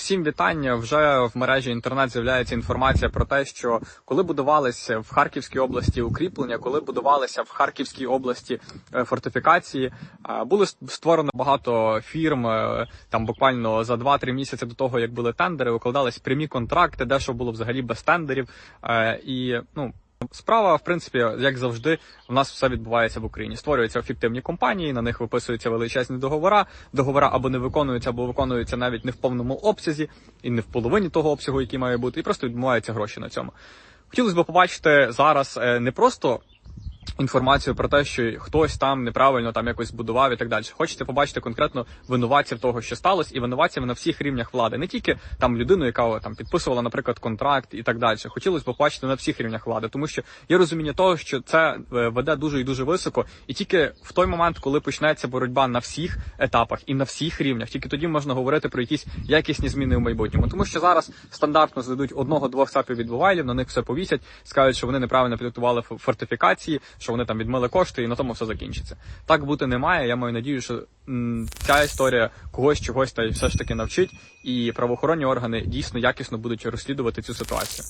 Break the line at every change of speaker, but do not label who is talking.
Всім вітання. Вже в мережі інтернет з'являється інформація про те, що коли будувалися в Харківській області укріплення, коли будувалися в Харківській області е, фортифікації, е, було створено багато фірм. е, Там буквально за 2-3 місяці до того, як були тендери, укладались прямі контракти, дещо було взагалі без тендерів. І ну. Справа, в принципі, як завжди, у нас все відбувається в Україні. Створюються фіктивні компанії, на них виписуються величезні договора. Договора або не виконуються, або виконуються навіть не в повному обсязі і не в половині того обсягу, який має бути, і просто відмиваються гроші на цьому. Хотілося б побачити зараз е, не просто інформацію про те, що хтось там неправильно там якось будував і так далі. Хочете побачити конкретно винуватців того, що сталося, і винуватців на всіх рівнях влади, не тільки там людину, яка там підписувала, наприклад, контракт і так далі. Хотілося побачити на всіх рівнях влади, тому що є розуміння того, що це е, веде дуже і дуже високо, і тільки в той момент, коли почнеться боротьба на всіх етапах і на всіх рівнях, тільки тоді можна говорити про якісь якісні зміни в майбутньому. Тому що зараз стандартно зведуть одного-двох цапів від Вугайлів, на них все повісять, скажуть, що вони неправильно підготували фо- фортифікації, що вони там відмили кошти, і на тому все закінчиться. Так бути не має. Я маю надію, що ця історія когось чогось та все ж таки навчить, і правоохоронні органи дійсно якісно будуть розслідувати цю ситуацію.